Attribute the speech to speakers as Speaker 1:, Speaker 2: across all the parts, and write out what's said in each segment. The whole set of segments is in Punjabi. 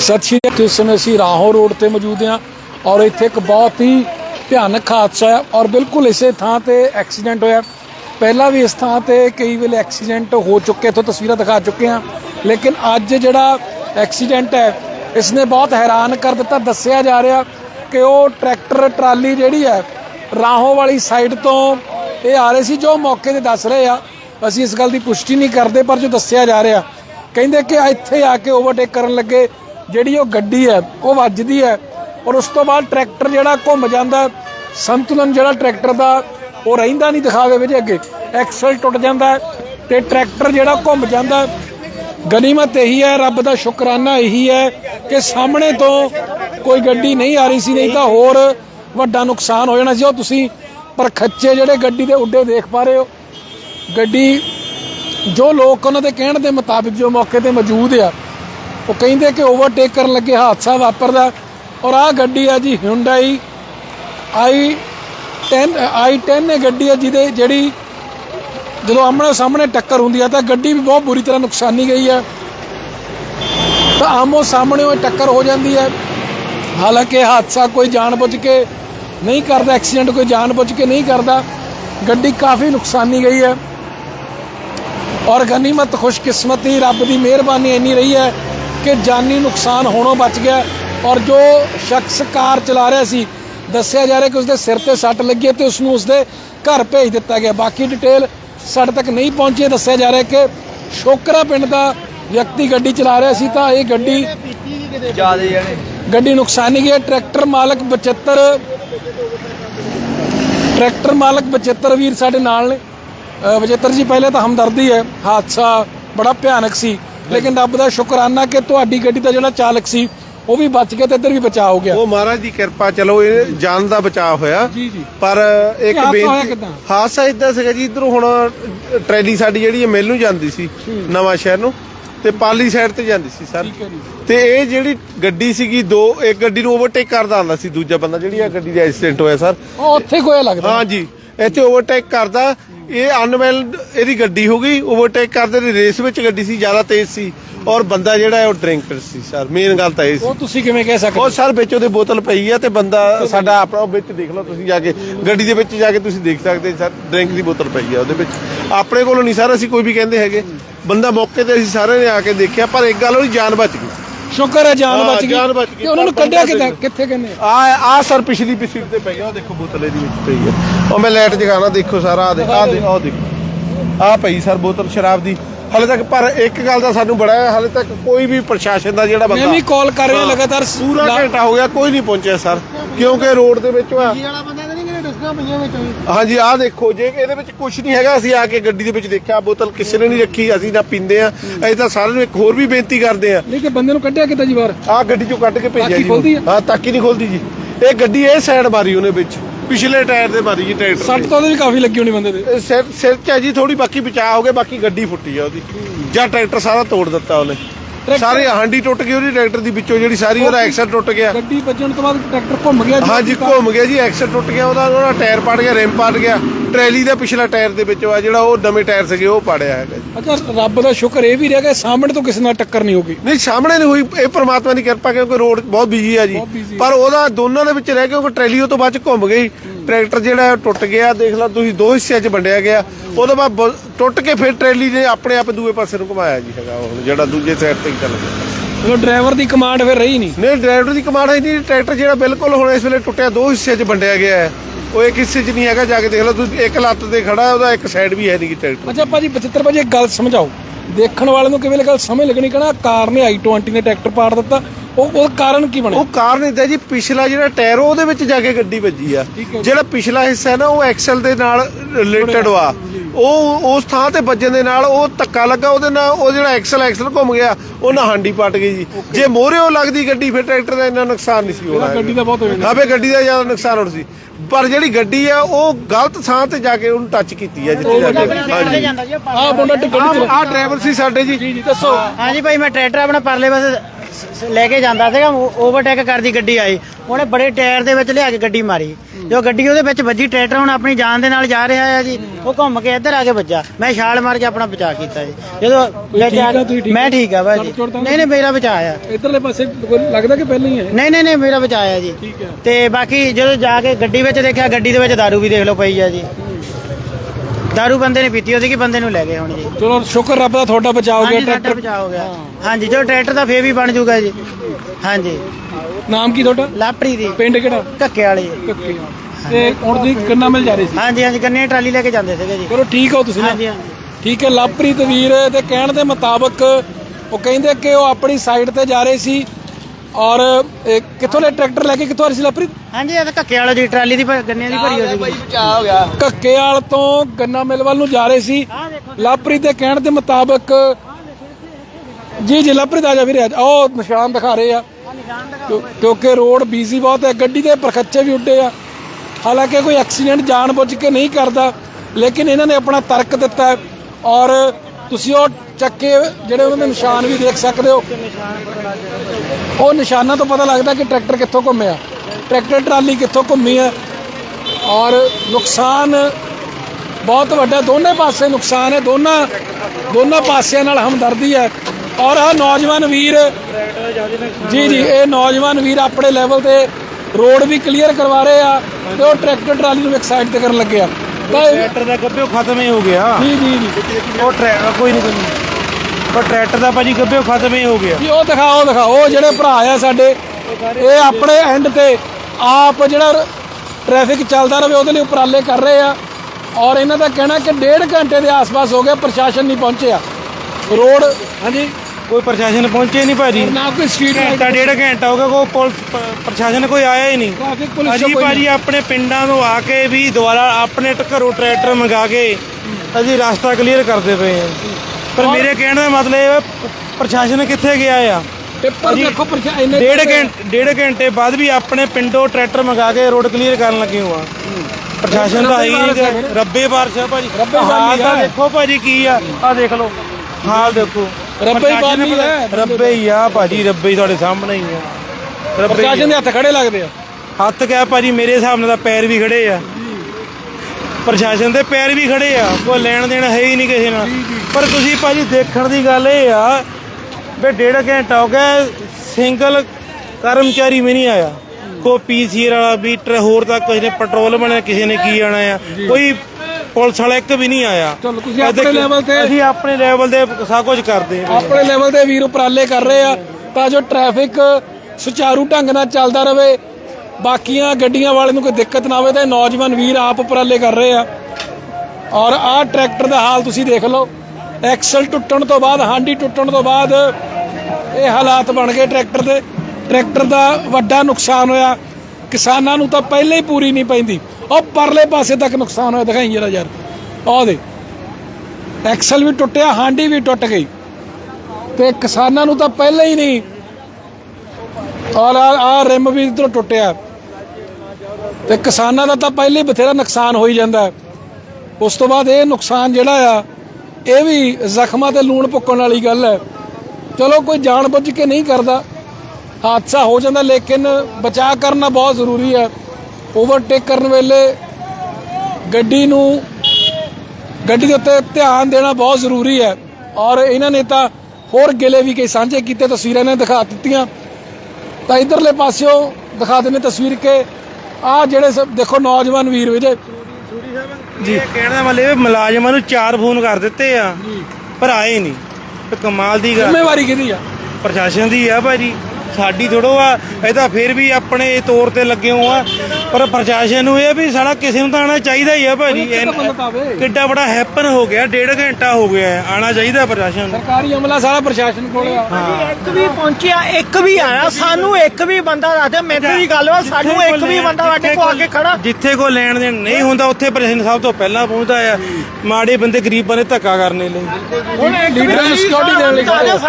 Speaker 1: ਸਤਿ ਸ਼੍ਰੀ ਅਕਾਲ। ਇਸ ਸਮੇਂ ਅਸੀਂ ਰਾਹੋਂ ਰੋਡ ਤੇ ਮੌਜੂਦ ਹਾਂ ਔਰ ਇੱਥੇ ਇੱਕ ਬਹੁਤ ਹੀ ਭਿਆਨਕ ਹਾਦਸਾ ਹੈ ਔਰ ਬਿਲਕੁਲ ਇਸੇ ਥਾਂ ਤੇ ਐਕਸੀਡੈਂਟ ਹੋਇਆ। ਪਹਿਲਾਂ ਵੀ ਇਸ ਥਾਂ ਤੇ ਕਈ ਵੇਲੇ ਐਕਸੀਡੈਂਟ ਹੋ ਚੁੱਕੇ, ਇੱਥੋਂ ਤਸਵੀਰਾਂ ਦਿਖਾ ਚੁੱਕੇ ਹਾਂ। ਲੇਕਿਨ ਅੱਜ ਜਿਹੜਾ ਐਕਸੀਡੈਂਟ ਹੈ ਇਸ ਨੇ ਬਹੁਤ ਹੈਰਾਨ ਕਰ ਦਿੱਤਾ। ਦੱਸਿਆ ਜਾ ਰਿਹਾ ਕਿ ਉਹ ਟਰੈਕਟਰ, ਟਰਾਲੀ ਜਿਹੜੀ ਹੈ, ਰਾਹੋਂ ਵਾਲੀ ਸਾਈਡ ਤੋਂ ਇਹ ਆ ਰਹੇ ਸੀ, ਜੋ ਮੌਕੇ ਤੇ ਦੱਸ ਰਹੇ ਆ। ਅਸੀਂ ਇਸ ਗੱਲ ਦੀ ਪੁਸ਼ਟੀ ਨਹੀਂ ਕਰਦੇ, ਪਰ ਜੋ ਦੱਸਿਆ ਜਾ ਰਿਹਾ, ਕਹਿੰਦੇ ਕਿ ਇੱਥੇ ਆ ਕੇ ਓਵਰਟੇਕ ਕਰਨ ਲੱਗੇ। ਜਿਹੜੀ ਉਹ ਗੱਡੀ ਹੈ, ਉਹ ਵੱਜਦੀ ਹੈ ਔਰ ਉਸ ਤੋਂ ਬਾਅਦ ਟਰੈਕਟਰ ਜਿਹੜਾ ਘੁੰਮ ਜਾਂਦਾ ਸੰਤੁਲਨ ਜਿਹੜਾ ਟਰੈਕਟਰ ਦਾ, ਉਹ ਰਹਿੰਦਾ ਨਹੀਂ ਦਿਖਾਵੇ ਵਿੱਚ ਅੱਗੇ। ਐਕਸਲ ਟੁੱਟ ਜਾਂਦਾ ਹੈ ਤੇ ਟਰੈਕਟਰ ਜਿਹੜਾ ਘੁੰਮ ਜਾਂਦਾ ਗਨੀਮਤ ਇਹੀ ਹੈ, ਰੱਬ ਦਾ ਸ਼ੁਕਰਾਨਾ ਇਹੀ ਹੈ ਕਿ ਸਾਹਮਣੇ ਤੋਂ ਕੋਈ ਗੱਡੀ ਨਹੀਂ ਆ ਰਹੀ ਸੀ, ਨਹੀਂ ਤਾਂ ਹੋਰ ਵੱਡਾ ਨੁਕਸਾਨ ਹੋ ਜਾਣਾ ਸੀ। ਉਹ ਤੁਸੀਂ ਪਰ ਖੱਚੇ ਜਿਹੜੇ ਗੱਡੀ ਦੇ ਉੱਡੇ ਦੇਖ ਪਾ ਰਹੇ ਹੋ। ਗੱਡੀ ਜੋ ਲੋਕ ਉਹਨਾਂ ਦੇ ਕਹਿਣ ਦੇ ਮੁਤਾਬਿਕ ਜੋ ਮੌਕੇ ਤੇ ਮੌਜੂਦ ਆ ਉਹ ਕਹਿੰਦੇ ਕਿ ਓਵਰਟੇਕ ਕਰਨ ਲੱਗੇ ਹਾਦਸਾ ਵਾਪਰਦਾ ਔਰ ਆਹ ਗੱਡੀ ਆ ਜੀ Hyundai i10 i10 ਇਹ ਗੱਡੀ ਆ ਜਿਹਦੇ ਜਿਹੜੀ ਜਦੋਂ ਆਮਣੇ ਸਾਹਮਣੇ ਟੱਕਰ ਹੁੰਦੀ ਆ ਤਾਂ ਗੱਡੀ ਵੀ ਬਹੁਤ ਬੁਰੀ ਤਰ੍ਹਾਂ ਨੁਕਸਾਨੀ ਗਈ ਹੈ ਤਾਂ ਆਮੋ ਸਾਹਮਣੇ ਉਹ ਟੱਕਰ ਹੋ ਜਾਂਦੀ ਹੈ ਹਾਲਾਂਕਿ ਹਾਦਸਾ ਕੋਈ ਜਾਣਬੁੱਝ ਕੇ ਨਹੀਂ ਕਰਦਾ, ਐਕਸੀਡੈਂਟ ਕੋਈ ਜਾਣਬੁੱਝ ਕੇ ਨਹੀਂ ਕਰਦਾ। ਗੱਡੀ ਕਾਫੀ ਨੁਕਸਾਨੀ ਗਈ ਹੈ ਔਰ ਗਨੀਮਤ ਖੁਸ਼ਕਿਸਮਤੀ, ਰੱਬ ਦੀ ਮਿਹਰਬਾਨੀ ਇੰਨੀ ਰਹੀ ਹੈ ਕਿ ਜਾਨੀ ਨੁਕਸਾਨ ਹੋਣੋਂ ਬਚ ਗਿਆ ਔਰ ਜੋ ਸ਼ਖਸ ਕਾਰ ਚਲਾ ਰਿਹਾ ਸੀ ਦੱਸਿਆ ਜਾ ਰਿਹਾ ਕਿ ਉਸਦੇ ਸਿਰ ਤੇ ਸੱਟ ਲੱਗੀ ਹੈ ਤੇ ਉਸ ਨੂੰ ਉਸਦੇ ਘਰ ਭੇਜ ਦਿੱਤਾ ਗਿਆ। ਬਾਕੀ ਡਿਟੇਲ ਸਾਡੇ ਤੱਕ ਨਹੀਂ ਪਹੁੰਚੀ। ਦੱਸਿਆ ਜਾ ਰਿਹਾ ਕਿ ਸ਼ੋਕਰਾ ਪਿੰਡ ਦਾ ਵਿਅਕਤੀ ਗੱਡੀ ਚਲਾ ਰਿਹਾ ਸੀ ਤਾਂ ਇਹ ਗੱਡੀ
Speaker 2: ਜਿਆਦੇ ਜਣੇ।
Speaker 1: ਗੱਡੀ ਨੁਕਸਾਨੀ ਗਈ। ਟਰੈਕਟਰ ਮਾਲਕ 75 ਟਰੈਕਟਰ ਮਾਲਕ 75 ਵੀਰ ਸਾਡੇ ਨਾਲ ਨੇ। ਅ, 75 ਜੀ ਪਹਿਲੇ ਤਾਂ ਹਮਦਰਦੀ ਹੈ। ਹਾਦਸਾ ਬੜਾ ਭਿਆਨਕ ਸੀ। ਲੇਕਿਨ ਰੱਬ ਦਾ ਸ਼ੁਕਰਾਨਾ ਕਿ ਤੁਹਾਡੀ ਗੱਡੀ ਦਾ ਜਿਹੜਾ ਚਾਲਕ ਸੀ ਉਹ ਵੀ ਬਚ ਗਿਆ ਤੇ ਇੱਧਰ ਵੀ ਬਚਾਅ ਹੋ ਗਿਆ।
Speaker 3: ਉਹ ਮਹਾਰਾਜ ਦੀ ਕਿਰਪਾ ਚਲੋ ਇਹ ਜਾਨ ਦਾ ਬਚਾਅ ਹੋਇਆ।
Speaker 1: ਜੀ, ਜੀ।
Speaker 3: ਪਰ ਇੱਕ
Speaker 1: ਇਹ ਹਾਦਸਾ ਹੋਇਆ
Speaker 3: ਬੇਨਤੀ
Speaker 1: ਕਿੱਦਾਂ?
Speaker 3: ਹਾਦਸਾ ਇਦਾਂ ਸੀਗਾ ਜੀ ਇਧਰੋਂ ਹੁਣ ਟਰੈਲੀ ਸਾਡੀ ਜਿਹੜੀ ਹੈ ਮਿਲ ਨੂੰ ਜਾਂਦੀ ਸੀ ਨਵਾਂ ਸ਼ਹਿਰ ਨੂੰ ਤੇ ਪਾਲੀ ਸਾਈਡ ਤੇ ਜਾਂਦੀ ਸੀ ਸਰ।
Speaker 1: ਠੀਕ ਹੈ ਜੀ।
Speaker 3: ਤੇ ਇਹ ਜਿਹੜੀ ਗੱਡੀ ਸੀਗੀ ਦੋ ਇੱਕ ਗੱਡੀ ਨੂੰ ਓਵਰਟੇਕ ਕਰਦਾ ਆਉਂਦਾ ਸੀ ਦੂਜਾ ਬੰਦਾ ਜਿਹੜੀ ਆ ਗੱਡੀ ਦਾ ਐਕਸੀਡੈਂਟ ਹੋਇਆ ਸਰ।
Speaker 1: ਉਹ ਉੱਥੇ ਕੋਇਆ ਲੱਗਦਾ।
Speaker 3: ਹਾਂਜੀ ਇੱਥੇ ਓਵਰਟੇਕ ਕਰਦਾ ਇਹ ਅਨਵੈਲ ਇਹਦੀ ਗੱਡੀ ਹੋ ਗਈ ਓਵਰਟੇਕ ਕਰਦੇ ਦੀ ਰੇਸ ਵਿੱਚ ਗੱਡੀ ਸੀ ਜ਼ਿਆਦਾ ਤੇਜ਼ ਸੀ ਔਰ ਬੰਦਾ ਜਿਹੜਾ ਹੈ ਉਹ ਡਰਿੰਕਰ ਸੀ ਸਰ ਮੇਨ ਗੱਲ ਤਾਂ ਇਹ ਸੀ।
Speaker 1: ਉਹ ਤੁਸੀਂ ਕਿਵੇਂ ਕਹਿ ਸਕਦੇ?
Speaker 3: ਉਹ ਸਰ ਵਿੱਚ ਉਹਦੇ ਬੋਤਲ ਪਈ ਆ ਤੇ ਬੰਦਾ ਸਾਡਾ ਆਪਣਾ ਵਿੱਚ ਦੇਖ ਲਓ ਤੁਸੀਂ ਜਾ ਕੇ ਗੱਡੀ ਦੇ ਵਿੱਚ ਜਾ ਕੇ ਤੁਸੀਂ ਦੇਖ ਸਕਦੇ ਸਰ ਡਰਿੰਕ ਦੀ ਬੋਤਲ ਪਈ ਆ ਉਹਦੇ ਵਿੱਚ। ਆਪਣੇ ਕੋਲੋਂ ਨਹੀਂ ਸਰ ਅਸੀਂ ਕੋਈ ਵੀ ਕਹਿੰਦੇ ਹੈਗੇ। ਬੰਦਾ ਮੌਕੇ ਤੇ ਅਸੀਂ ਸਾਰਿਆਂ ਨੇ ਆ ਕੇ ਦੇਖਿਆ ਪਰ ਇੱਕ ਗੱਲ ਉਹਦੀ ਜਾਨ ਬਚ ਗਈ।
Speaker 1: ਸ਼ੁਕਰ ਹੈ ਜਾਨ ਬਚ ਗਈ।
Speaker 3: ਜਾਨ ਬਚ ਗਈ।
Speaker 1: ਤੇ ਉਹਨਾਂ ਨੂੰ ਕੱਢਿਆ
Speaker 3: ਦੇਖੋ।
Speaker 1: ਕਿੱਥੇ ਕਹਿੰਦੇ
Speaker 3: ਆ? ਆ ਸਰ ਪਿਛਲੀ ਪਿਛਲੀ ਤੇ ਪਈ ਆ ਦੇਖੋ ਬੋਤਲ ਇਹਦੀ ਵਿੱਚ ਪਈ ਆ। ਉਹ ਮੈਂ ਲਾਈਟ ਜਗਾਣਾ ਦੇਖੋ ਸਾਰਾ ਆ ਦੇਖ ਆ ਦੇਖ ਆਹ ਦੇਖੋ ਆ ਪਈ ਸਰ ਬੋਤਲ ਸ਼ਰਾਬ ਦੀ। ਹਾਲੇ ਤੱਕ ਪਰ ਇੱਕ ਗੱਲ ਦਾ ਸਾਨੂੰ ਬੜਾ ਹੈ ਹਾਲੇ ਤੱਕ ਕੋਈ ਵੀ ਪ੍ਰਸ਼ਾਸਨ ਦਾ ਜਿਹੜਾ
Speaker 1: ਮੈਂ
Speaker 3: ਬੰਦਾ
Speaker 1: ਵੀ ਕਾਲ ਕਰ ਰਿਹਾ ਲਗਾਤਾਰ।
Speaker 3: ਪੂਰਾ ਘੰਟਾ ਹੋ ਗਿਆ ਕੋਈ ਨਹੀਂ ਪਹੁੰਚਿਆ ਸਰ। ਕਿਉਂਕਿ ਰੋਡ ਦੇ ਵਿੱਚ ਆ।
Speaker 2: ਡਸਕਾਂ ਪਈਆਂ ਵਿੱਚ
Speaker 3: ਹਾਂਜੀ ਆਹ ਦੇਖੋ ਜੇ ਇਹਦੇ ਵਿੱਚ ਕੁਝ ਨਹੀਂ ਹੈਗਾ ਅਸੀਂ ਆ ਕੇ ਗੱਡੀ ਦੇ ਵਿੱਚ ਦੇਖਿਆ ਬੋਤਲ ਕਿਸੇ ਨੇ ਨਹੀਂ ਰੱਖੀ ਅਸੀਂ ਨਾ ਪੀਂਦੇ ਆ ਅਸੀਂ ਤਾਂ ਸਾਰਿਆਂ ਨੂੰ ਇੱਕ ਹੋਰ ਵੀ ਬੇਨਤੀ ਕਰਦੇ ਆ
Speaker 1: ਨਹੀਂ ਕਿ ਬੰਦੇ ਨੂੰ ਕੱਢਿਆ ਕਿੱਦਾਂ ਜੀ ਬਾਹਰ?
Speaker 3: ਆਹ ਗੱਡੀ ਚੋਂ ਕੱਢ ਕੇ ਭੇਜਿਆ
Speaker 1: ਤਾਕੀ
Speaker 3: ਜੀ
Speaker 1: ਆ?
Speaker 3: ਹਾਂ ਤਾਕੀ ਨਹੀਂ ਖੁੱਲਦੀ ਜੀ। ਇਹ ਗੱਡੀ ਇਹ ਸਾਈਡ ਮਾਰੀ ਉਹਨੇ ਵਿੱਚ। ਪਿਛਲੇ ਟਾਇਰ ਦੇ ਮਾਰੀ ਜੀ ਟਰੈਕਟਰ
Speaker 1: ਸੱਟ ਤਾਂ ਉਹਦੇ ਵੀ ਕਾਫੀ ਲੱਗੀ ਹੋਣੀ ਬੰਦੇ ਦੇ।
Speaker 3: ਇਹ ਸਿਰ ਸਿਰ ਚ ਹੈ ਜੀ ਥੋੜੀ ਬਾਕੀ ਬਚਾਅ ਹੋ ਗਿਆ ਬਾਕੀ ਗੱਡੀ ਫੁੱਟੀ ਆ ਉਹਦੀ। ਜਾਂ ਟਰੈਕਟਰ ਸਾਰਾ ਤੋੜ ਦਿੱਤਾ ਉਹਨੇ। ਸਾਰੀ ਹਾਂਡੀ ਟੁੱਟ ਗਈ ਉਹਦੀ ਟਰੈਕਟਰ ਦੀ ਵਿੱਚੋਂ ਜਿਹੜੀ ਸਾਰੀ ਉਹਦਾ ਐਕਸਲ ਟੁੱਟ ਗਿਆ।
Speaker 1: ਗੱਡੀ ਵੱਜਣ ਤੋਂ ਬਾਅਦ ਟਰੈਕਟਰ ਘੁੰਮ ਗਿਆ।
Speaker 3: ਹਾਂਜੀ ਘੁੰਮ ਗਿਆ ਜੀ ਐਕਸਲ ਟੁੱਟ ਗਿਆ ਉਹਦਾ ਉਹਦਾ ਟਾਇਰ ਪੜ ਗਿਆ ਰਿਮ ਪੜ ਗਿਆ। ਟਰੈਲੀ ਦਾ ਪਿਛਲਾ ਟਾਇਰ ਦੇ ਵਿੱਚ ਆ ਜਿਹੜਾ ਉਹ ਨਵੇਂ ਟਾਇਰ ਸੀਗੇ ਉਹ ਪਾੜਿਆ ਹੈਗਾ ਜੀ।
Speaker 1: ਅੱਛਾ ਰੱਬ ਦਾ ਸ਼ੁਕਰ ਇਹ ਵੀ ਰਿਹਾ ਕਿ ਸਾਹਮਣੇ ਤੋਂ ਕਿਸੇ ਨਾਲ ਟੱਕਰ ਨਹੀਂ ਹੋ ਗਈ।
Speaker 3: ਨਹੀਂ ਸਾਹਮਣੇ ਨਹੀਂ ਹੋਈ ਇਹ ਪ੍ਰਮਾਤਮਾ ਦੀ ਕਿਰਪਾ ਕਿਉਂਕਿ ਰੋਡ ਬਹੁਤ ਬਿਜ਼ੀ ਆ ਜੀ। ਪਰ ਉਹਦਾ ਦੋਨਾਂ ਦੇ ਵਿੱਚ ਰਹਿ ਕੇ ਉਹ ਟਰੈਲੀ ਉਹ ਤੋਂ ਬਾਅਦ ਘੁੰਮ ਗਈ। ਟਰੈਕਟਰ ਜਿਹੜਾ ਟੁੱਟ ਗਿਆ। ਦੇਖ ਲਓ ਤੁਸੀਂ ਦੋ ਹਿੱਸਿਆਂ 'ਚ ਵੰਡਿਆ ਗਿਆ। ਉਹਦੇ ਬਾਅਦ ਬ- ਟੁੱਟ ਕੇ ਫਿਰ ਟਰੈਲੀ ਨੇ ਆਪਣੇ ਆਪ ਦੂਏ ਪਾਸੇ ਨੂੰ ਘੁਮਾਇਆ ਜੀ ਹੈਗਾ ਉਹ ਜਿਹੜਾ ਦੂਜੇ ਸਾਈਡ ਤੇ ਚੱਲ ਗਿਆ।
Speaker 1: ਉਹ ਡਰਾਈਵਰ ਦੀ ਕਮਾਂਡ ਫਿਰ ਰਹੀ ਨਹੀਂ।
Speaker 3: ਨਹੀਂ ਡਰਾਈਵਰ ਦੀ ਕਮਾਂਡ ਹੈ ਨਹੀਂ। ਟਰੈਕਟਰ ਜਿਹੜਾ ਬਿਲਕੁਲ ਹੁਣ ਇਸ ਵੇਲੇ ਟੁੱਟਿਆ ਦੋ ਹਿੱਸਿਆਂ 'ਚ ਵੰਡਿਆ ਗਿਆ ਹੈ। ਉਹ ਇੱਕ ਹਿੱਸੇ 'ਚ ਨਹੀਂ ਹੈਗਾ ਜਾ ਕੇ ਦੇਖ ਲਓ ਤੁਸੀਂ ਇੱਕ ਲੱਤ ਤੇ ਖੜਾ ਹੈ, ਉਹਦਾ ਇੱਕ ਸਾਈਡ ਵੀ ਹੈ ਨਹੀਂ ਟਰੈਕਟਰ।
Speaker 1: ਅੱਛਾ ਭਾਜੀ 75 ਭਾਜੀ ਇੱਕ ਗੱਲ ਸਮਝਾਓ। ਦੇਖਣ ਵਾਲੇ ਨੂੰ ਕਿਵੇਂ ਗੱਲ ਸਮਝ ਲੱਗਣੀ? ਕਹਣਾ ਕਾਰ ਨੇ i20 ਨੇ ਟਰੈਕਟਰ ਪਾੜ ਦਿੱਤਾ। ਉਹ ਉਹ ਕਾਰਨ ਕੀ ਬਣਿਆ?
Speaker 3: ਉਹ ਕਾਰਨ ਇਦਾਂ ਜੀ ਪਿਛਲਾ ਜਿਹੜਾ ਟਾਇਰ ਉਹ ਉਹਦੇ ਵਿੱਚ ਜਾ ਕੇ ਗੱਡੀ ਵੱਜੀ ਆ।
Speaker 1: ਠੀਕ ਹੈ।
Speaker 3: ਜਿਹੜਾ ਪਿਛਲਾ ਹਿੱਸਾ ਹੈ ਨਾ ਉਹ ਐਕਸਲ ਦੇ ਨਾਲ ਰਿਲੇਟਡ ਵਾ। ਉਹ ਉਸ ਥਾਂ ਤੇ ਵੱਜਣ ਦੇ ਨਾਲ ਉਹ ਧੱਕਾ ਲੱਗਾ ਉਹਦੇ ਨਾਲ ਉਹ ਜਿਹੜਾ ਐਕਸਲ ਐਕਸਲ ਘੁੰਮ ਗਿਆ ਉਹ ਨਾ ਹਾਂਡੀ ਪਟ ਗਈ ਜੀ। ਜੇ ਮੋਹਰੇ ਉਹ ਲੱਗਦੀ ਗੱਡੀ ਫਿਰ ਟਰੈਕਟਰ ਦਾ ਇੰਨਾ ਨੁਕਸਾਨ ਨਹੀਂ ਸੀ ਹੋਣਾ।
Speaker 1: ਇਹਦਾ ਗੱਡੀ ਦਾ ਬਹੁਤ ਹੋ ਜਾਣਾ।
Speaker 3: ਹਾਂ ਵੀ ਗੱਡੀ ਦਾ ਜ਼ਿਆਦਾ ਨੁਕਸਾਨ ਹੋਣਾ ਸੀ। ਪਰ ਜਿਹੜੀ ਗੱਡੀ ਆ ਉਹ ਗਲਤ ਥਾਂ ਤੇ ਜਾ ਕੇ ਉਹਨੂੰ ਟੱਚ ਕੀਤੀ ਆ ਜਿੱਥੇ ਜਾ ਕੇ ਹਾਂਜੀ।
Speaker 2: ਜਾਂਦਾ ਜੀ
Speaker 1: ਆਹ ਮੁੰਡਾ
Speaker 3: ਆਹ ਆਹ ਡਰਾਈਵਰ ਸੀ ਸਾਡੇ ਜੀ।
Speaker 1: ਦੱਸੋ।
Speaker 2: ਹਾਂਜੀ ਭਾਈ ਮੈਂ ਟਰੈਕਟਰ ਆਪਣਾ ਪਰਲੇ ਪਾਸੇ
Speaker 4: ਲੈ ਕੇ ਜਾਂਦਾ ਸੀਗਾ ਓਵਰਟੇਕ ਕਰਦੀ ਗੱਡੀ ਆਈ। ਉਹਨੇ ਬੜੇ ਟਾਇਰ ਦੇ ਵਿੱਚ ਲਿਆ ਕੇ ਗੱਡੀ ਮਾਰੀ। ਜੋ ਗੱਡੀ ਉਹਦੇ ਵਿੱਚ ਵੱਜੀ ਟਰੈਕਟਰ ਹੁਣ ਆਪਣੀ ਜਾਨ ਦੇ ਨਾਲ ਜਾ ਰਿਹਾ ਹੈ ਜੀ। ਉਹ ਘੁੰਮ ਕੇ ਇੱਧਰ ਆ ਕੇ ਵੱਜਾ। ਮੈਂ ਛਾਲ ਮਾਰ ਕੇ ਆਪਣਾ ਬਚਾਅ ਕੀਤਾ ਜੀ। ਜਦੋਂ ਮੈਂ? ਠੀਕ ਆ
Speaker 1: ਤਾਂ
Speaker 4: ਨਹੀਂ ਨਹੀਂ ਮੇਰਾ ਬਚਾਅ ਆ।
Speaker 1: ਇਧਰਲੇ ਪਾਸੇ ਲੱਗਦਾ ਕਿ ਪਹਿਲਾਂ ਹੀ ਹੈ
Speaker 4: ਨਹੀਂ ਨਹੀਂ ਨਹੀਂ ਮੇਰਾ ਬਚਾਅ ਆ ਜੀ। ਤੇ ਬਾਕੀ ਜਦੋਂ ਜਾ ਕੇ ਗੱਡੀ ਵਿੱਚ ਦੇਖਿਆ ਗੱਡੀ ਦੇ ਵਿੱਚ ਦਾਰੂ ਵੀ ਦੇਖ ਲਓ ਪਈ ਆ ਜੀ। ਦਾਰੂ ਬੰਦੇ ਨੇ ਪੀਤੀ ਉਹਦੀ ਕਿ ਬੰਦੇ ਨੂੰ ਲੈ ਗਏ ਹੁਣ ਜੀ
Speaker 1: ਚਲੋ ਸ਼ੁਕਰ ਰੱਬ ਦਾ ਤੁਹਾਡਾ ਬਚਾਅ ਹੋ ਗਿਆ
Speaker 4: ਹਾਂਜੀ ਸਾਡਾ
Speaker 1: ਟਰੈਕਟਰ
Speaker 4: ਬਚਾਅ ਹੋ ਗਿਆ ਹਾਂਜੀ ਜੋ ਟਰੈਕਟਰ ਦਾ ਫੇਰ ਵੀ ਬਣ ਜੂਗਾ ਜੀ ਹਾਂਜੀ
Speaker 1: ਨਾਮ ਕੀ ਤੁਹਾਡਾ
Speaker 4: ਲਾਪਰੀ ਦੀ
Speaker 1: ਪਿੰਡ ਕਿਹੜਾ?
Speaker 4: ਧੱਕੇ ਵਾਲੀ।
Speaker 1: ਕੱਕੇ ਤੇ ਹੁਣ ਤੁਸੀਂ ਕਿੰਨਾ ਮਿਲ ਜਾ ਰਹੇ ਸੀ?
Speaker 4: ਹਾਂਜੀ ਹਾਂਜੀ ਕੰਨੇ ਟਰਾਲੀ ਲੈ ਕੇ ਜਾਂਦੇ ਸੀਗੇ ਜੀ।
Speaker 1: ਚਲੋ ਠੀਕ ਹੋ ਤੁਸੀਂ ਨਾ।
Speaker 4: ਹਾਂਜੀ ਹਾਂਜੀ
Speaker 1: ਠੀਕ ਹੈ ਲਵਪ੍ਰੀਤ ਵੀਰ ਦੇ ਕਹਿਣ ਦੇ ਮੁਤਾਬਕ ਉਹ ਕਹਿੰਦੇ ਕਿ ਉਹ ਆਪਣੀ ਸਾਈਡ ਤੇ ਜਾ ਰਹੇ ਸੀ। ਔਰ ਇਹ ਕਿੱਥੋਂ ਲੈ ਟਰੈਕਟਰ ਲੈ ਕੇ ਕਿੱਥੋਂ ਆ ਰਹੇ ਸੀ ਲਵਪ੍ਰੀਤ?
Speaker 4: ਹਾਂਜੀ ਇਹ ਤਾਂ ਧੱਕੇ ਵਾਲੀ ਦੀ ਟਰਾਲੀ ਦੀ ਭ- ਗੰਨਿਆਂ ਦੀ ਭਰੀ ਹੋ ਸੀ
Speaker 2: ਬਚਾਅ ਹੋ ਗਿਆ।
Speaker 1: ਕੱਕੇਵਾਲ ਤੋਂ ਗੰਨਾ ਮਿਲ ਵੱਲ ਨੂੰ ਜਾ ਰਹੇ ਸੀ। ਲਵਪ੍ਰੀਤ ਦੇ ਕਹਿਣ ਦੇ ਮੁਤਾਬਕ ਜੀ ਜੀ ਲਵਪ੍ਰੀਤ ਆ ਜਾ ਵੀਰੇ ਆ ਜਾ। ਉਹ ਨਿਸ਼ਾਨ ਦਿਖਾ ਰਹੇ ਆ। ਕਿਉਂ- ਕਿਉਂਕਿ ਰੋਡ ਬੀਜ਼ੀ ਬਹੁਤ ਹੈ ਗੱਡੀ ਦੇ ਪਰਖੱਚੇ ਵੀ ਉੱਡੇ ਆ। ਹਾਲਾਂਕਿ ਕੋਈ ਐਕਸੀਡੈਂਟ ਜਾਣਬੁੱਝ ਕੇ ਨਹੀਂ ਕਰਦਾ ਲੇਕਿਨ ਇਹਨਾਂ ਨੇ ਆਪਣਾ ਤਰਕ ਦਿੱਤਾ ਹੈ। ਔਰ ਤੁਸੀਂ ਉਹ ਚੱਕੇ ਜਿਹੜੇ ਉਹਨਾਂ ਦੇ ਨਿਸ਼ਾਨ ਵੀ ਦੇਖ ਸਕਦੇ ਹੋ। ਉਹ ਨਿਸ਼ਾਨਾਂ ਤੋਂ ਪਤਾ ਲੱਗਦਾ ਕਿ ਟਰੈਕਟਰ ਕਿੱਥੋਂ ਘੁੰਮਿਆ। ਟਰੈਕਟਰ ਟਰਾਲੀ ਕਿੱਥੋਂ ਘੁੰਮੀ ਹੈ। ਔਰ ਨੁਕਸਾਨ ਬਹੁਤ ਵੱਡਾ ਦੋਨੇ ਪਾਸੇ ਨੁਕਸਾਨ ਹੈ। ਦੋਨਾਂ ਦੋਨਾਂ ਪਾਸਿਆਂ ਨਾਲ ਹਮਦਰਦੀ ਹੈ। ਔਰ ਆਹ ਨੌਜਵਾਨ ਵੀਰ ਜੀ ਜੀ ਇਹ ਨੌਜਵਾਨ ਵੀਰ ਆਪਣੇ ਲੈਵਲ ਤੇ ਰੋਡ ਵੀ ਕਲੀਅਰ ਕਰਵਾ ਰਹੇ ਆ ਤੇ ਉਹ ਟਰੈਕਟਰ ਟਰਾਲੀ ਨੂੰ ਇੱਕ ਸਾਈਡ ਤੇ ਕਰਨ ਲੱਗੇ ਆ।
Speaker 5: ਟਰੈਕਟਰ ਦਾ ਗੱਭਿਓ ਖਤਮ ਹੀ ਹੋ ਗਿਆ।
Speaker 1: ਜੀ ਜੀ ਜੀ।
Speaker 5: ਉਹ ਟਰੈ- ਕੋਈ ਨਹੀਂ ਕੋਈ ਨਹੀਂ। ਪਰ ਟਰੈਕਟਰ ਦਾ ਭਾਜੀ ਗੱਭਿਓ ਖਤਮ ਹੀ ਹੋ ਗਿਆ।
Speaker 1: ਜੀ ਉਹ ਦਿਖਾਓ ਦਿਖਾਓ ਉਹ ਜਿਹੜੇ ਭਰਾ ਆ ਸਾਡੇ ਇਹ ਆਪਣੇ ਐਂਡ ਤੇ ਆਪ ਜਿਹੜਾ ਟ੍ਰੈਫਿਕ ਚੱਲਦਾ ਰਵੇ ਉਹਦੇ ਲਈ ਉਪਰਾਲੇ ਕਰ ਰਹੇ ਆ। ਔਰ ਇਹਨਾਂ ਦਾ ਕਹਿਣਾ ਕਿ ਡੇਢ ਘੰਟੇ ਦੇ ਆਸ-ਪਾਸ ਹੋ ਗਿਆ ਪ੍ਰਸ਼ਾਸਨ ਨਹੀਂ ਪਹੁੰਚਿਆ। ਰੋਡ ਹਾਂਜੀ
Speaker 5: ਕੋਈ ਪ੍ਰਸ਼ਾਸਨ ਪਹੁੰਚੇ ਨਹੀਂ ਭਾਜੀ।
Speaker 1: ਨਾ ਕੋਈ ਸਟਰੀਟ
Speaker 5: ਘੰਟਾ ਡੇਢ ਘੰਟਾ ਹੋ ਗਿਆ ਕੋਈ ਪੁਲਿਸ ਪ੍ਰਸ਼ਾਸਨ ਕੋਈ ਆਇਆ ਹੀ ਨਹੀਂ। ਅਸੀਂ ਭਾਜੀ ਆਪਣੇ ਪਿੰਡਾਂ ਤੋਂ ਆ ਕੇ ਵੀ ਦੁਬਾਰਾ ਆਪਣੇ ਘਰੋਂ ਟਰੈਕਟਰ ਮੰਗਾ ਕੇ ਅਸੀਂ ਰਸਤਾ ਕਲੀਅਰ ਕਰਦੇ ਪਏ ਹਾਂ। ਪਰ ਮੇਰੇ ਕਹਿਣ ਦਾ ਮਤਲਬ ਇਹ ਹੈ, ਪ- ਪ੍ਰਸ਼ਾਸਨ ਕਿੱਥੇ ਗਿਆ ਆ?
Speaker 1: ਪੇਪਰ ਦੇਖੋ ਇੰਨੇ
Speaker 5: ਡੇਢ ਘੰਟੇ ਡੇਢ ਘੰਟੇ ਬਾਅਦ ਵੀ ਆਪਣੇ ਪਿੰਡੋਂ ਟਰੈਕਟਰ ਮੰਗਾ ਕੇ ਰੋਡ ਕਲੀਅਰ ਕਰਨ ਲੱਗੇ ਹੋਆ। ਪ੍ਰਸ਼ਾਸਨ ਦਾ ਹੈ ਹੀ ਨਹੀਂ ਗਾ। ਰੱਬੇ ਬਾਰਿਸ਼ ਆ ਭਾਜੀ।
Speaker 1: ਰੱਬੇ
Speaker 5: ਹਾਲ
Speaker 1: ਬਾਰਿਸ਼
Speaker 5: ਤਾਂ
Speaker 1: ਆ।
Speaker 5: ਦੇਖੋ ਭਾਜੀ ਕੀ ਆ। ਆ ਦੇਖ ਲਓ। ਹਾਲ ਦੇਖੋ।
Speaker 1: ਰੱਬੇ ਹੀ
Speaker 5: ਪ੍ਰਸ਼ਾਸਨ
Speaker 1: ਬਾਨੀ ਹੈ।
Speaker 5: ਰੱਬੇ ਹੀ ਆ ਭਾਜੀ ਰੱਬੇ ਹੀ ਤੁਹਾਡੇ ਸਾਹਮਣੇ ਹੀ ਆ। ਰੱਬੇ ਹੀ
Speaker 1: ਪ੍ਰਸ਼ਾਸਨ ਦੇ ਹੱਥ ਖੜੇ ਲੱਗਦੇ ਆ
Speaker 5: ਆ। ਹੱਥ ਕਿਆ ਭਾਜੀ ਮੇਰੇ ਹਿਸਾਬ ਨਾਲ ਤਾਂ ਪੈਰ ਵੀ ਖੜੇ ਆ। ਪ੍ਰਸ਼ਾਸਨ ਦੇ ਪੈਰ ਵੀ ਖੜੇ ਆ। ਕੋਈ ਲੈਣ ਦੇਣ ਹੈ ਹੀ ਨਹੀਂ ਕਿਸੇ ਨਾਲ। ਪਰ ਤੁਸੀਂ ਭਾਜੀ ਦੇਖਣ ਦੀ ਗੱਲ ਇਹ ਆ ਵੀ ਡੇਢ ਘੰਟਾ ਹੋ ਗਿਆ ਸਿੰਗਲ ਕਰਮਚਾਰੀ ਵੀ ਨਹੀਂ ਆਇਆ। ਕੋਈ ਪੀਸੀਆਰ ਵਾਲਾ ਵੀ ਟਰ ਹੋਰ ਤਾਂ ਕਿਸੇ ਨੇ ਪੈਟਰੋਲ ਬਣਿਆ ਕਿਸੇ ਨੇ ਕੀ ਆਣਾ ਆ। ਕੋਈ ਪੁਲਿਸ ਵਾਲਾ ਇੱਕ ਵੀ ਨਹੀਂ ਆਇਆ।
Speaker 1: ਚਲੋ ਤੁਸੀਂ ਆਪਣੇ ਲੈਵਲ ਤੇ
Speaker 5: ਅਸੀਂ ਆਪਣੇ ਲੈਵਲ ਤੇ ਸਭ ਕੁਝ ਕਰਦੇ
Speaker 1: ਆਪਣੇ ਲੈਵਲ ਤੇ ਵੀਰ ਉਪਰਾਲੇ ਕਰ ਰਹੇ ਆ ਤਾਂ ਜੋ ਟ੍ਰੈਫਿਕ ਸੁਚਾਰੂ ਢੰਗ ਨਾਲ ਚੱਲਦਾ ਰਵੇ ਬਾਕੀਆਂ ਗੱਡੀਆਂ ਵਾਲੇ ਨੂੰ ਕੋਈ ਦਿੱਕਤ ਨਾ ਆਵੇ ਤਾਂ ਨੌਜਵਾਨ ਵੀਰ ਆਪ ਉਪਰਾਲੇ ਕਰ ਰਹੇ ਆ। ਔਰ ਆਹ ਟਰੈਕਟਰ ਦਾ ਹਾਲ ਤੁਸੀਂ ਦੇਖ ਲਓ। ਐਕਸਲ ਟੁੱਟਣ ਤੋਂ ਬਾਅਦ, ਹਾਂਡੀ ਟੁੱਟਣ ਤੋਂ ਬਾਅਦ ਇਹ ਹਾਲਾਤ ਬਣ ਗਏ ਟਰੈਕਟਰ ਦੇ। ਟਰੈਕਟਰ ਦਾ ਵੱਡਾ ਨੁਕਸਾਨ ਹੋਇਆ। ਕਿਸਾਨਾਂ ਨੂੰ ਤਾਂ ਪਹਿਲਾਂ ਹੀ ਪੂਰੀ ਨਹੀਂ ਪੈਂਦੀ। ਉਹ ਪਰਲੇ ਪਾਸੇ ਤੱਕ ਨੁਕਸਾਨ ਹੋਇਆ। ਦਿਖਾਈ ਜਰਾ ਯਾਰ। ਆਹ ਦੇ ਐਕਸਲ ਵੀ ਟੁੱਟਿਆ, ਹਾਂਡੀ ਵੀ ਟੁੱਟ ਗਈ। ਤੇ ਕਿਸਾਨਾਂ ਨੂੰ ਤਾਂ ਪਹਿਲਾਂ ਹੀ ਨਹੀਂ। ਔਰ ਆ ਆਹ ਰਿਮ ਵੀ ਇਧਰੋਂ ਟੁੱਟਿਆ। ਤੇ ਕਿਸਾਨਾਂ ਦਾ ਤਾਂ ਪਹਿਲੇ ਬਥੇਰਾ ਨੁਕਸਾਨ ਹੋਈ ਜਾਂਦਾ ਉਸ ਤੋਂ ਬਾਅਦ ਇਹ ਨੁਕਸਾਨ ਜਿਹੜਾ ਆ, ਇਹ ਵੀ ਜ਼ਖਮਾਂ ਤੇ ਲੂਣ ਭੁੱਕਣ ਵਾਲੀ ਗੱਲ ਹੈ। ਚਲੋ ਕੋਈ ਜਾਣ ਬੁੱਝ ਕੇ ਨਹੀਂ ਕਰਦਾ। ਹਾਦਸਾ ਹੋ ਜਾਂਦਾ, ਲੇਕਿਨ ਬਚਾਅ ਕਰਨਾ ਬਹੁਤ ਜ਼ਰੂਰੀ ਹੈ। ਓਵਰਟੇਕ ਕਰਨ ਵੇਲੇ ਗੱਡੀ ਨੂੰ, ਗੱਡੀ ਦੇ ਉੱਤੇ ਧਿਆਨ ਦੇਣਾ ਬਹੁਤ ਜ਼ਰੂਰੀ ਹੈ। ਔਰ ਇਹਨਾਂ ਨੇ ਤਾਂ ਹੋਰ ਗਿਲੇ ਵੀ ਕਈ ਸਾਂਝੇ ਕੀਤੇ, ਤਸਵੀਰਾਂ ਨੇ ਦਿਖਾ ਦਿੱਤੀਆਂ। ਤਾਂ ਇਧਰਲੇ ਪਾਸਿਓਂ ਦਿਖਾ ਦਿੰਦੇ ਤਸਵੀਰ ਕੇ ਆਹ ਜਿਹੜੇ ਸਭ ਦੇਖੋ ਨੌਜਵਾਨ ਵੀਰ ਵਿਜੇ
Speaker 5: ਜੀ। ਕਹਿਣ ਦਾ ਮਤਲਬ ਇਹ ਮੁਲਾਜ਼ਮਾਂ ਨੂੰ ਚਾਰ ਫੋਨ ਕਰ ਦਿੱਤੇ ਆ। ਪਰ ਆਏ ਨਹੀਂ। ਤੇ ਕਮਾਲ ਦੀ ਗੱਲ।
Speaker 1: ਜ਼ਿੰਮੇਵਾਰੀ ਕਿਹਦੀ ਆ?
Speaker 5: ਪ੍ਰਸ਼ਾਸਨ ਦੀ ਆ ਭਾਜੀ। ਸਾਡੀ ਥੋੜੋ ਆ ਇਹ ਤਾਂ ਫਿਰ ਵੀ ਆਪਣੇ ਤੌਰ ਤੇ ਲੱਗੇ ਹੋ ਆ। ਪਰ ਪ੍ਰਸ਼ਾਸਨ ਨੂੰ ਇਹ ਵੀ ਸਾਲਾ ਕਿਸੇ ਨੂੰ ਤਾਂ ਆਣਾ ਚਾਹੀਦਾ ਹੀ ਆ ਭਾਜੀ। ਕਿੱਡਾ ਬੜਾ ਹੈਪਨ ਹੋ ਗਿਆ ਡੇਢ ਘੰਟਾ ਹੋ ਗਿਆ। ਆਣਾ ਚਾਹੀਦਾ ਪ੍ਰਸ਼ਾਸਨ ਨੂੰ।
Speaker 1: ਸਰਕਾਰੀ ਅਮਲਾ ਸਾਰਾ ਪ੍ਰਸ਼ਾਸਨ ਕੋਲ ਆ।
Speaker 4: ਇੱਕ ਵੀ ਪਹੁੰਚਿਆ ਇੱਕ ਵੀ ਆਇਆ ਸਾਨੂੰ ਇੱਕ ਵੀ ਬੰਦਾ ਦੱਸਦੇ ਮੇਰੇ ਦੀ ਗੱਲ ਵਾ ਸਾਨੂੰ ਇੱਕ ਵੀ ਬੰਦਾ ਸਾਡੇ ਕੋਲ ਆ ਕੇ ਖੜਾ।
Speaker 5: ਜਿੱਥੇ ਕੋਈ ਲੈਣ ਦੇਣ ਨਹੀਂ ਹੁੰਦਾ ਉੱਥੇ ਪ੍ਰਸ਼ਾਸਨ ਸਭ ਤੋਂ ਪਹਿਲਾਂ ਪਹੁੰਚਦਾ ਆ। ਮਾੜੇ ਬੰਦੇ ਗਰੀਬਾਂ ਨੇ ਧੱਕਾ ਕਰਨੇ ਲਈ।
Speaker 1: ਲੀਡਰਾਂ ਨੂੰ ਸਿਕਿਉਰਿਟੀ ਦੇਣ ਲਈ।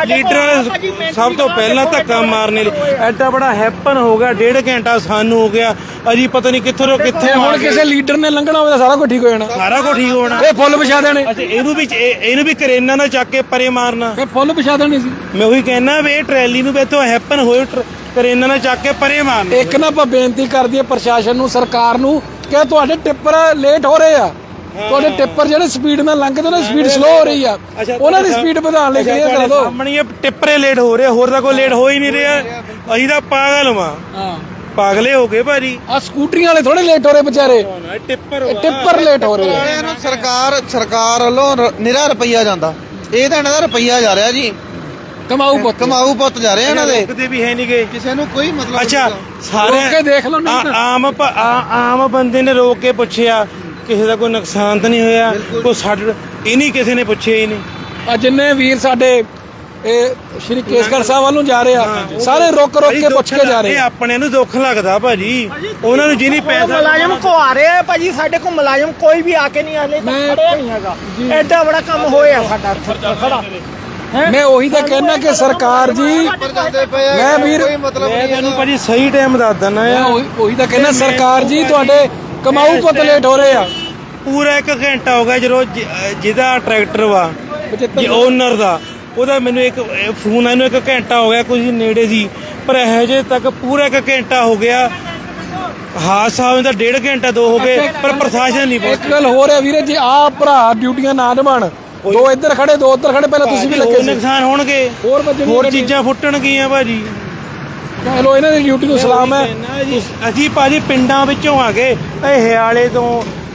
Speaker 5: ਲੀਡਰਾਂ ਨੇ ਸਭ ਤੋਂ ਪਹਿਲਾਂ ਧੱਕਾ ਮਾਰਨੇ ਲਈ। ਐਡਾ ਬੜਾ ਹੈਪਨ ਹੋ ਗਿਆ ਡੇਢ ਘੰਟਾ ਸਾਨੂੰ ਹੋ ਗਿਆ। ਅਜੀ ਪਤਾ ਨਹੀਂ ਕਿੱਥੋਂ ਤੋਂ ਕਿੱਥੇ
Speaker 1: ਹੁਣ ਕਿਸੇ ਲੀਡਰ ਨੇ ਲੰਘਣਾ ਹੋਵੇ ਤਾਂ ਸਾਰਾ ਕੁਝ ਠੀਕ ਹੋ ਜਾਣਾ।
Speaker 5: ਸਾਰਾ ਕੁਝ ਠੀਕ ਹੋਣਾ।
Speaker 1: ਇਹ ਫੁੱਲ ਵਿਛਾ ਦੇਣੇ।
Speaker 5: ਅੱਛਾ ਇਹਨੂੰ ਵੀ ਇਹ- ਇਹਨੂੰ ਵੀ ਕਰੇਨਾ ਨਾਲ ਚੱਕ ਕੇ ਪਰੇ ਮਾਰਨਾ।
Speaker 1: ਇਹ ਫੁੱਲ ਵਿਛਾ ਦੇਣੇ ਸੀ।
Speaker 5: ਮੈਂ ਉਹੀ ਕਹਿਣਾ ਵੀ ਇਹ ਟਰੈਲੀ ਨੂੰ ਵੀ ਇੱਥੋਂ ਹੈਪਨ ਹੋਏ ਟਰ- ਕਰੇਨਾ ਨਾਲ ਚੱਕ ਕੇ ਪਰੇ ਮਾਰਨਾ।
Speaker 1: ਇੱਕ ਨਾ ਆਪਾਂ ਬੇਨਤੀ ਕਰਦੀ ਹੈ ਪ੍ਰਸ਼ਾਸਨ ਨੂੰ ਸਰਕਾਰ ਨੂੰ ਕਿ ਤੁਹਾਡੇ ਟਿੱਪਰ ਲੇਟ ਹੋ ਰਹੇ ਆ। ਤੁਹਾਡੇ ਟਿੱਪਰ ਜਿਹੜੇ ਸਪੀਡ ਨਾਲ ਲੰਘਦੇ ਨੇ ਸਪੀਡ ਸਲੋ ਹੋ ਰਹੀ ਆ। ਉਹਨਾਂ ਦੀ ਸਪੀਡ ਵਧਾਉਣ ਲਈ ਕਲੀਅਰ ਕਰਾ ਦਿਓ।
Speaker 5: ਸਾਹਮਣੇ ਇਹ ਟਿੱਪਰੇ ਲੇਟ ਹੋ ਰਹੇ ਹੋਰ ਤਾਂ ਕੋਈ ਲੇਟ ਹੋ ਹੀ ਨਹੀਂ ਰਿਹਾ। ਅਸੀਂ ਤਾਂ ਪਾਗਲ ਵਾਂ।
Speaker 1: ਹਾਂ।
Speaker 5: ਪਾਗਲੇ ਹੋ ਗਏ ਭਾਜੀ।
Speaker 1: ਆ ਸਕੂਟਰੀਆਂ ਵਾਲੇ ਥੋੜੇ ਲੇਟ ਹੋ ਰਹੇ ਵਿਚਾਰੇ।
Speaker 5: ਟਿੱਪਰ
Speaker 1: ਇਹ ਟਿੱਪਰ ਲੇਟ ਹੋ ਰਹੇ ਆ।
Speaker 2: ਵਾਲਿਆਂ ਨੂੰ ਸਰਕਾਰ ਸਰਕਾਰ ਵੱਲੋਂ ਰ- ਨਿਰਾ ਰੁਪਈਆ ਜਾਂਦਾ। ਇਹ ਤਾਂ ਇਹਨਾਂ ਦਾ ਰੁਪਈਆ ਜਾ ਰਿਹਾ ਜੀ।
Speaker 1: ਕਮਾਊ ਪੁੱਤ।
Speaker 2: ਕਮਾਊ ਪੁੱਤ ਜਾ ਰਹੇ ਇਹਨਾਂ ਦੇ।
Speaker 5: ਰੁਕਦੇ ਵੀ ਹੈ ਨਹੀਂਗੇ
Speaker 2: ਕਿਸੇ ਨੂੰ ਕੋਈ ਮਤਲਬ
Speaker 5: ਅੱਛਾ
Speaker 1: ਰੋਕ
Speaker 5: ਸਾਰੇ
Speaker 1: ਕੇ ਦੇਖ ਲਓ ਨਹੀਂ ਤਾਂ।
Speaker 5: ਆ- ਆਮ ਆ- ਆਮ ਬੰਦੇ ਨੇ ਰੋਕ ਕੇ ਪੁੱਛਿਆ ਕਿਸੇ ਦਾ ਕੋਈ ਨੁਕਸਾਨ ਤਾਂ ਨਹੀਂ ਹੋਇਆ ਕੋਈ ਸਾਡੇ ਇਹ ਨਹੀਂ ਕਿਸੇ ਨੇ ਪੁੱਛਿਆ ਹੀ ਨਹੀਂ।
Speaker 1: ਆ ਜਿੰਨੇ ਵੀਰ ਸਾਡੇ ਇਹ ਸ਼੍ਰੀ ਕੇਸਗੜ੍ਹ ਸਾਹਿਬ ਵੱਲ ਨੂੰ ਜਾ ਰਹੇ ਆ। ਸਾਰੇ ਰੁਕ ਰੁਕ ਕੇ ਪੁੱਛ ਕੇ ਜਾ ਰਹੇ
Speaker 5: ਇਹ
Speaker 1: ਆ
Speaker 5: ਆਪਣੇ ਨੂੰ ਦੁੱਖ ਲੱਗਦਾ ਭਾਜੀ। ਉਹਨਾਂ ਨੂੰ ਜਿਹਨੀ ਪੈਸਾ
Speaker 4: ਮੁਲਾਜ਼ਮ ਕੋ ਆ ਰਹੇ ਆ ਭਾਜੀ ਸਾਡੇ ਕੋਲ ਮੁਲਾਜ਼ਮ ਕੋਈ ਵੀ ਆ ਕੇ ਨਹੀਂ ਆਲੇ
Speaker 1: ਮੈਂ-
Speaker 4: ਖੜਿਆ ਨਹੀਂ ਹੈਗਾ। ਐਡਾ ਬੜਾ ਕੰਮ ਹੋਇਆ ਸਾਡਾ ਖੜਾ
Speaker 1: ਮੈਂ ਉਹੀ ਤਾਂ ਕਹਿਣਾ ਕਿ ਸਰਕਾਰ ਜੀ ਮੈਂ ਵੀਰ-
Speaker 5: ਮੈਂ ਤੁਹਾਨੂੰ ਭਾਜੀ ਸਹੀ ਟਾਈਮ ਦੱਸ ਦਿੰਦਾ ਆ
Speaker 1: ਉਹੀ ਉਹੀ ਤਾਂ ਕਹਿਣਾ ਸਰਕਾਰ ਜੀ ਤੁਹਾਡੇ ਕਮਾਊ ਪੁੱਤ ਲੇਟ ਹੋ ਰਹੇ ਆ।
Speaker 5: ਪੂਰਾ ਇੱਕ ਘੰਟਾ ਹੋ ਗਿਆ ਜਦੋਂ ਜਿਹਦਾ ਟਰੈਕਟਰ ਵਾ ਜੀ ਓਨਰ ਦਾ ਉਹਦਾ ਮੈਨੂੰ ਇੱਕ ਫੋਨ ਆਇਆ ਨੂੰ ਇੱਕ ਘੰਟਾ ਹੋ ਗਿਆ ਕੁਝ ਨੇੜੇ ਸੀ ਪਰ ਹਜੇ ਤੱਕ ਪੂਰਾ ਇੱਕ ਘੰਟਾ ਹੋ ਗਿਆ। ਹਾਦਸਾ ਹੋਇਆ ਤਾਂ ਡੇਢ ਘੰਟਾ ਦੋ ਹੋ ਗਏ ਪਰ ਪ੍ਰਸ਼ਾਸਨ ਨਹੀਂ
Speaker 1: ਇੱਕ ਗੱਲ ਹੋਰ ਹੈ ਵੀਰੇ ਜੇ ਆ ਭਰਾ ਡਿਊਟੀਆਂ ਨਾ ਨਿਭਾਣ ਦੋ ਇੱਧਰ ਖੜੇ ਦੋ ਉੱਧਰ ਖੜੇ ਪਹਿਲਾਂ ਤੁਸੀਂ ਵੀ ਲੱਗੇ ਸੀ।
Speaker 5: ਨੁਕਸਾਨ ਹੋਣਗੇ।
Speaker 1: ਹੋਰ
Speaker 5: ਹੋਰ। ਚੀਜ਼ਾਂ ਫੁੱਟਣਗੀਆਂ ਭਾਜੀ।
Speaker 1: ਚਲੋ ਇਹਨਾਂ ਦੀ ਡਿਊਟੀ ਨੂੰ ਸਲਾਮ ਹੈ।
Speaker 5: ਅਸੀਂ ਭਾਜੀ ਪਿੰਡਾਂ ਵਿੱਚੋਂ ਆ ਗਏ ਇਹ ਹਿਆਲੇ ਤੋਂ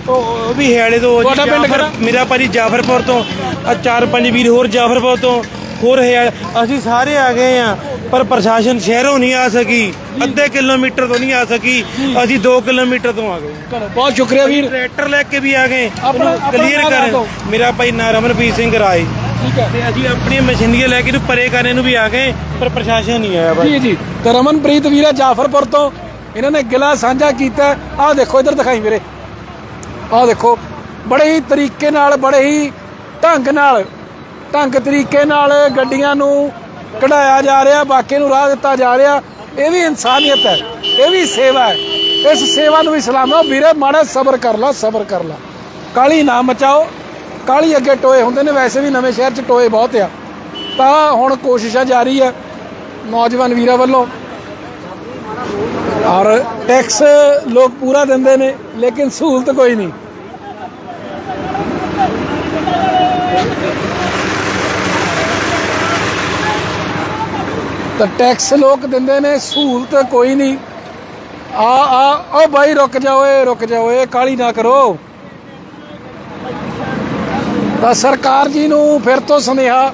Speaker 5: ਉਹ ਵੀ ਹਿਆਲੇ ਤੋਂ
Speaker 1: ਤੁਹਾਡਾ ਪਿੰਡ
Speaker 5: ਜਾਫਰ-
Speaker 1: ਕਿਹੜਾ?
Speaker 5: ਮੇਰਾ ਭਾਜੀ ਜਾਫਰਪੁਰ ਤੋਂ ਆ ਚਾਰ ਪੰਜ ਵੀਰ ਹੋਰ ਜਾਫਰਪੁਰ ਤੋਂ ਹੋਰ ਹਿਆਲੇ ਅਸੀਂ ਸਾਰੇ ਆ ਗਏ ਆ ਪਰ ਪ੍ਰਸ਼ਾਸਨ ਸ਼ਹਿਰੋਂ ਨਹੀਂ ਆ ਸਕੀ ਅੱਧੇ ਕਿਲੋਮੀਟਰ ਤੋਂ ਨਹੀਂ ਆ ਸਕੀ ਅਸੀਂ 2 ਕਿਲੋਮੀਟਰ ਤੋਂ ਆ ਗਏ।
Speaker 1: ਚਲੋ ਬਹੁਤ ਸ਼ੁਕਰੀਆ ਵੀਰ।
Speaker 5: ਟਰੈਕਟਰ ਲੈ ਕੇ ਵੀ ਆ ਗਏ
Speaker 1: ਆਪਣਾ- ਆਪਣਾ
Speaker 5: ਕਲੀਅਰ ਕਰ। ਮੇਰਾ ਭਾਈ ਨਾਂ ਰਮਨਪ੍ਰੀਤ ਸਿੰਘ ਰਾਏ।
Speaker 1: ਠੀਕ ਹੈ।
Speaker 5: ਤੇ ਅਸੀਂ ਆਪਣੀਆਂ ਮਸ਼ੀਨੀਆਂ ਲੈ ਕੇ ਇਹਨੂੰ ਪਰੇ ਕਰਨੇ ਨੂੰ ਵੀ ਆ ਗਏ ਪਰ ਪ੍ਰਸ਼ਾਸਨ ਨਹੀਂ ਆਇਆ ਭਾਈ
Speaker 1: ਜੀ ਜੀ। ਤੇ ਰਮਨਪ੍ਰੀਤ ਵੀਰਾ ਜਾਫਰਪੁਰ ਤੋਂ ਇਹਨਾਂ ਨੇ ਗਿਲਾ ਸਾਂਝਾ ਕੀਤਾ। ਆਹ ਦੇਖੋ ਇੱਧਰ ਦਿਖਾਈ ਵੀਰੇ। ਆਹ ਦੇਖੋ, ਬੜੇ ਹੀ ਤਰੀਕੇ ਨਾਲ, ਬੜੇ ਹੀ ਢੰਗ ਨਾਲ, ਢੰਗ ਤਰੀਕੇ ਨਾਲ ਗੱਡੀਆਂ ਨੂੰ ਕਢਾਇਆ ਜਾ ਰਿਹਾ ਬਾਕੀ ਨੂੰ ਰਾਹ ਦਿੱਤਾ ਜਾ ਰਿਹਾ। ਇਹ ਵੀ ਇਨਸਾਨੀਅਤ ਹੈ, ਇਹ ਵੀ ਸੇਵਾ ਹੈ। ਇਸ ਸੇਵਾ ਨੂੰ ਵੀ ਸਲਾਮ ਹੈ ਵੀਰੇ, ਮਾੜਾ ਸਬਰ ਕਰ ਲਾ, ਸਬਰ ਕਰ ਲਾ। ਕਾਲੀ ਨਾ ਮਚਾਓ। ਕਾਲੀ ਅੱਗੇ ਟੋਏ ਹੁੰਦੇ ਨੇ, ਵੈਸੇ ਵੀ ਨਵੇਂ ਸ਼ਹਿਰ 'ਚ ਟੋਏ ਬਹੁਤ ਆ। ਤਾਂ ਹੁਣ ਕੋਸ਼ਿਸ਼ਾਂ ਜਾਰੀ ਹੈ ਨੌਜਵਾਨ ਵੀਰਾਂ ਵੱਲੋਂ। ਔਰ ਟੈਕਸ ਲੋਕ ਪੂਰਾ ਦਿੰਦੇ ਨੇ, ਲੇਕਿਨ ਸਹੂਲਤ ਕੋਈ ਨਹੀਂ। ਤਾਂ ਟੈਕਸ ਲੋਕ ਦਿੰਦੇ ਨੇ, ਸਹੂਲਤ ਕੋਈ ਨਹੀਂ। ਆ ਆ, ਓ ਬਾਈ, ਰੁਕ ਜਾਓ ਏ, ਰੁਕ ਜਾਓ ਏ ਕਾਲੀ ਨਾ ਕਰੋ। ਤਾਂ ਸਰਕਾਰ ਜੀ ਨੂੰ ਫਿਰ ਤੋਂ ਸੁਨੇਹਾ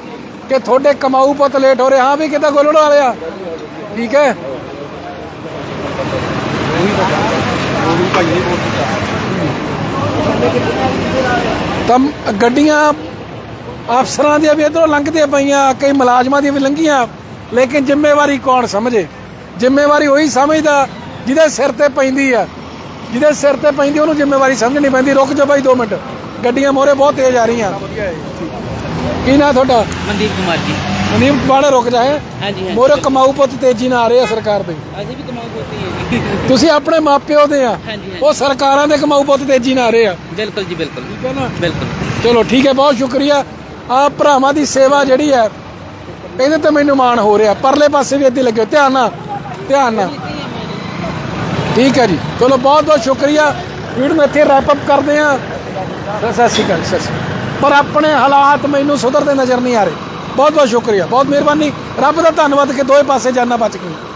Speaker 1: ਕਿ ਤੁਹਾਡੇ ਕਮਾਊ ਪੁੱਤ ਲੇਟ ਹੋ ਰਹੇ, ਹਾਂ ਵੀ ਕਿਤਾ ਗੋਲੜ ਵਾਲਿਆ ਠੀਕ ਹੈ? ਤਾਂ ਗੱਡੀਆਂ ਅਫਸਰਾਂ ਦੀਆਂ ਵੀ ਇਧਰੋਂ ਲੰਘਦੀਆਂ ਪਈਆਂ ਕਈ ਮੁਲਾਜ਼ਮਾਂ ਦੀਆਂ ਵੀ ਲੰਘੀਆਂ ਲੇਕਿਨ ਜ਼ਿੰਮੇਵਾਰੀ ਕੌਣ ਸਮਝੇ? ਜ਼ਿੰਮੇਵਾਰੀ ਉਹੀ ਸਮਝਦਾ ਜਿਹਦੇ ਸਿਰ ਤੇ ਪੈਂਦੀ ਆ। ਜਿਹਦੇ ਸਿਰ ਤੇ ਪੈਂਦੀ ਉਹਨੂੰ ਜ਼ਿੰਮੇਵਾਰੀ ਸਮਝਣੀ ਪੈਂਦੀ। ਰੁਕ ਜਾ ਬਾਈ 2 ਮਿੰਟ। ਗੱਡੀਆਂ ਮੋਰੇ ਬਹੁਤ ਤੇਜ਼ ਆ ਰਹੀਆਂ। ਕੀ ਨਾਂ ਤੁਹਾਡਾ?
Speaker 6: ਮਨਦੀਪ ਕੁਮਾਰ ਜੀ।
Speaker 1: ਮਨੀਮ ਬਾੜੇ ਰੁਕ ਜਾਏ।
Speaker 6: ਹਾਂਜੀ ਹਾਂਜੀ।
Speaker 1: ਮੋਰੇ ਕਮਾਊ ਪੁੱਤ ਤੇਜ਼ੀ ਨਾਲ ਆ ਰਹੇ ਆ ਸਰਕਾਰ ਦੇ
Speaker 6: ਅਸੀਂ ਵੀ ਕਮਾਉ ਕਰਤੇ ਹਾਂ ਜੀ।
Speaker 1: ਤੁਸੀਂ ਆਪਣੇ ਮਾਪਿਓ ਦੇ ਆ।
Speaker 6: ਹਾਂਜੀ, ਹਾਂਜੀ।
Speaker 1: ਉਹ ਸਰਕਾਰਾਂ ਦੇ ਕਮਾਊ ਪੁੱਤ ਤੇਜ਼ੀ ਨਾਲ ਆ ਰਹੇ ਆ।
Speaker 6: ਬਿਲਕੁਲ ਜੀ ਬਿਲਕੁਲ।
Speaker 1: ਠੀਕ ਹੈ ਨਾ?
Speaker 6: ਬਿਲਕੁਲ।
Speaker 1: ਚਲੋ ਠੀਕ ਹੈ ਬਹੁਤ ਸ਼ੁਕਰੀਆ। ਆ ਭਰਾਵਾਂ ਦੀ ਸੇਵਾ ਜਿਹੜੀ ਹੈ ਇਹਦੇ ਤੇ ਮੈਨੂੰ ਮਾਣ ਹੋ ਰਿਹਾ। ਪਰਲੇ ਪਾਸੇ ਵੀ ਇੱਥੇ ਲੱਗੇ ਧਿਆਨ ਨਾਲ ਧਿਆਨ ਨਾਲ। ਠੀਕ ਹੈ ਜੀ। ਚਲੋ ਬਹੁਤ ਬਹੁਤ ਸ਼ੁਕਰੀਆ। ਵੀਡੀਓ ਨੂੰ ਇੱਥੇ ਰੈਪ ਅਪ ਕਰਦੇ ਆ ਸਤਿ ਸ਼੍ਰੀ ਅਕਾਲ ਸਤਿ ਸ਼੍ਰੀ ਅਕਾਲ। ਪਰ ਆਪਣੇ ਹਾਲਾਤ ਮੈਨੂੰ ਸੁਧਰਦੇ ਨਜ਼ਰ ਨਹੀਂ ਆ ਰਹੇ। ਬਹੁਤ ਬਹੁਤ ਸ਼ੁਕਰੀਆ ਬਹੁਤ ਮਿਹਰਬਾਨੀ। ਰੱਬ ਦਾ ਧੰਨਵਾਦ ਕਿ ਦੋਵੇਂ ਪਾਸੇ ਜਾਨਾਂ ਬਚ ਗਈਆਂ।